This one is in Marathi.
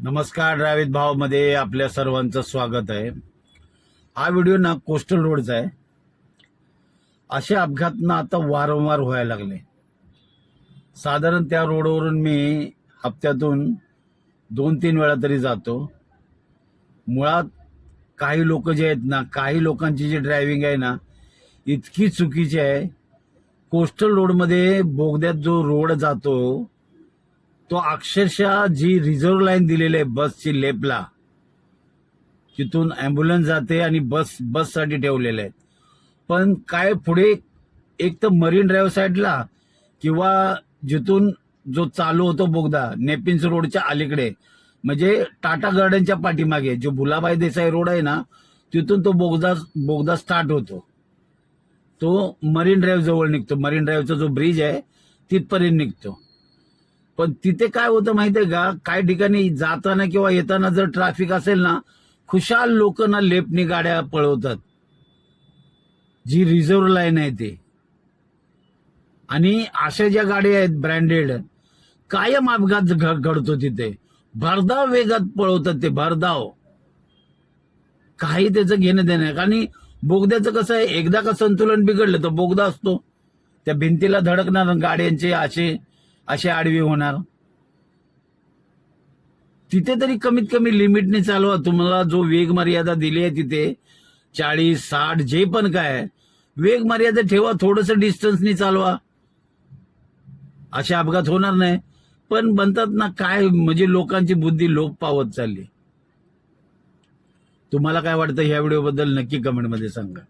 नमस्कार ड्रायवित भावमध्ये आपल्या सर्वांचं स्वागत आहे. हा व्हिडिओ ना कोस्टल रोडचा आहे. असे अपघात ना आता वारंवार व्हायला लागले. साधारण त्या रोडवरून मी हप्त्यातून दोन तीन वेळा तरी जातो. मुळात काही लोक जे आहेत ना काही लोकांची जी ड्रायव्हिंग आहे ना इतकी चुकीची आहे. कोस्टल रोडमध्ये बोगद्यात जो रोड जातो तो अक्षरशः जी रिझर्व्ह लाईन दिलेली आहे बसची लेपला तिथून ॲम्ब्युलन्स जाते आणि बस बससाठी ठेवलेले आहेत. पण काय पुढे एक तर मरीन ड्राईव्ह साईडला किंवा जिथून जो चालू होतो बोगदा नेपिन्स रोडच्या अलीकडे म्हणजे टाटा गार्डनच्या पाठीमागे जो भुलाबाई देसाई रोड आहे ना तिथून तो बोगदा बोगदा स्टार्ट होतो. तो मरीन ड्राईव्ह जवळ निघतो. मरीन ड्राईव्हचा जो ब्रिज आहे तिथपर्यंत निघतो. पण तिथे काय होतं माहितीये का? काही ठिकाणी जाताना किंवा येताना जर ट्रॅफिक असेल ना खुशाल लोक ना लेपनी गाड्या पळवतात. जी रिझर्व लाईन आहे ते. आणि अशा ज्या गाड्या आहेत ब्रँडेड कायम अपघात घडतो तिथे. भरधाव वेगात पळवतात ते भरधाव. काही त्याचं घेणं देणं आहे आणि बोगद्याचं कसं आहे एकदा का संतुलन बिघडलं तर बोगदा असतो. त्या भिंतीला धडकणार गाड्यांचे असे असे आडवी होणार. तिथे तरी कमीत कमी लिमिटने चालवा. तुम्हाला जो वेग मर्यादा दिली आहे तिथे चाळीस साठ जे पण काय आहे, वेग मर्यादा ठेवा थोडस डिस्टन्सनी चालवा. असे अपघात होणार नाही. पण म्हणतात ना काय म्हणजे लोकांची बुद्धी लोप पावत चालली. तुम्हाला काय वाटतं ह्या व्हिडिओबद्दल नक्की कमेंटमध्ये सांगा.